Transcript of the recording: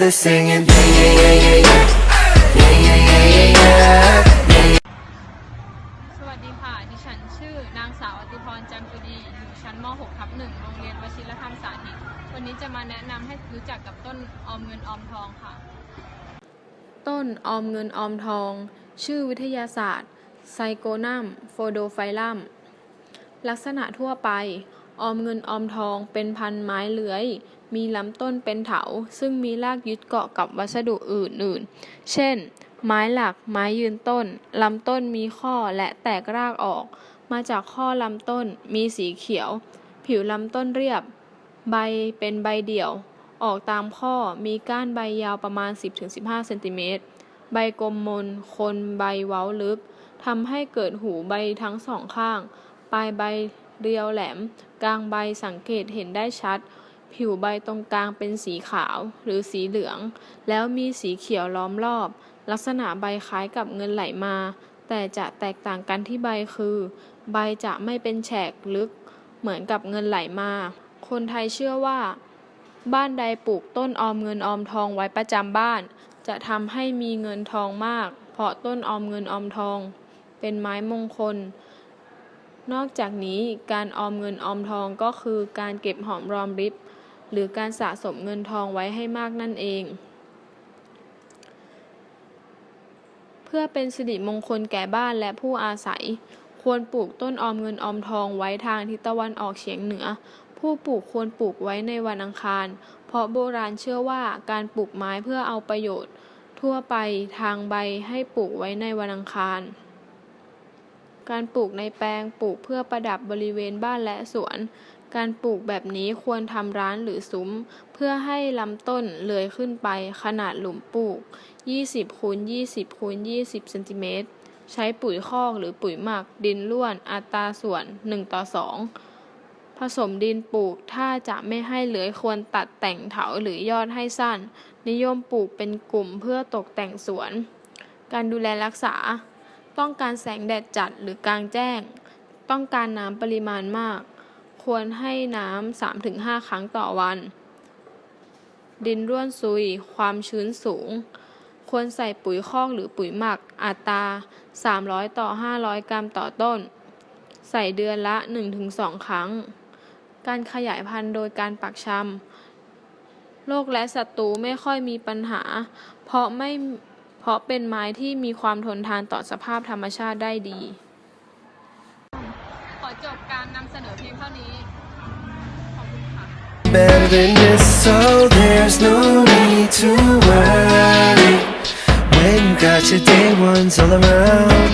together singing yeah yeah yeah yeah yeah yeah yeah yeah yeah yeah สวัสดีค่ะ ดิฉันชื่อนางสาวอติพรจันทร์ปุดีอยู่ชั้นม .6 ทับหนึ่งโรงเรียนวชิรธรรมสาธิต วันนี้จะมาแนะนำให้รู้จักกับต้นออมเงินออมทองค่ะ ต้นออมเงินออมทอง ชื่อวิทยาศาสตร์ไซโกนัมโฟโดไฟลัมลักษณะทั่วไป ออมเงินออมทองเป็นพันไม้เลื้อย มีลำต้นเป็นเถา ซึ่งมีรากยึดเกาะกับวัสดุอื่นๆ เช่น ไม้หลัก ไม้ยืนต้น ลำต้นมีข้อและแตกรากออก มาจากข้อลำต้น มีสีเขียว ผิวลำต้นเรียบ ใบเป็นใบเดี่ยว ออกตามข้อ มีก้านใบยาวประมาณ 10-15เซนติเมตร ใบกลมมน คนใบเว้าลึก ทำให้เกิดหูใบทั้งสองข้าง ปลายใบเรียวแหลม กลางใบสังเกตเห็นได้ชัด ผิวใบตรงกลางเป็นสีขาวหรือสีเหลือง แล้วมีสีเขียวล้อมรอบ ลักษณะใบคล้ายกับเงินไหลมา แต่จะแตกต่างกันที่ใบคือ ใบจะไม่เป็นแฉกลึก เหมือนกับเงินไหลมา คนไทยเชื่อว่า บ้านใดปลูกต้นออมเงินออมทองไว้ประจำบ้าน จะทำให้มีเงินทองมาก เพราะต้นออมเงินออมทอง เป็นไม้มงคลนอกจากนี้การออมเงินออมทองก็คือการเก็บหอมรอมริบ หรือการสะสมเงินทองไว้ให้มากนั่นเอง เพื่อเป็นสิริมงคลแก่บ้านและผู้อาศัย ควรปลูกต้นออมเงินออมทองไว้ทางทิศตะวันออกเฉียงเหนือ ผู้ปลูกควรปลูกไว้ในวันอังคาร เพราะโบราณเชื่อว่าการปลูกไม้เพื่อเอาประโยชน์ ทั่วไปทางใบให้ปลูกไว้ในวันอังคารการปลูกในแปลงปลูกเพื่อประดับบริเวณบ้านและสวน การปลูกแบบนี้ควรทำร้านหรือซุ้ม เพื่อให้ลำต้นเลื้อยขึ้นไปขนาดหลุมปลูก 20คูณ20คูณ20เซนติเมตรใช้ปุ๋ยคอกหรือปุ๋ยหมัก ดินร่วนอัตราส่วน 1 ต่อ 2 ผสมดินปลูกถ้าจะไม่ให้เลื้อยควรตัดแต่งเถาหรือยอดให้สั้น นิยมปลูกเป็นกลุ่มเพื่อตกแต่งสวน การดูแลรักษา ต้องการแสงแดดจัดหรือกลางแจ้ง ต้องการน้ำปริมาณมาก ควรให้น้ำ3-5ครั้งต่อวัน ดินร่วนซุย ความชื้นสูง ควรใส่ปุ๋ยคอกหรือปุ๋ยหมัก อัตรา 300 ต่อ 500 กรัมต่อต้น ใส่เดือนละ 1-2 ครั้ง การขยายพันธุ์โดยการปักชำโรคและศัตรูไม่ค่อยมีปัญหา เพราะไม่เพราะเป็นไม้ที่มีความทนทานต่อสภาพธรรมชาติได้ดี จบการนำเสนอเพียงเท่านี้ ขอบคุณค่ะ better than this, so there's no need to worry. When you got your day ones all around,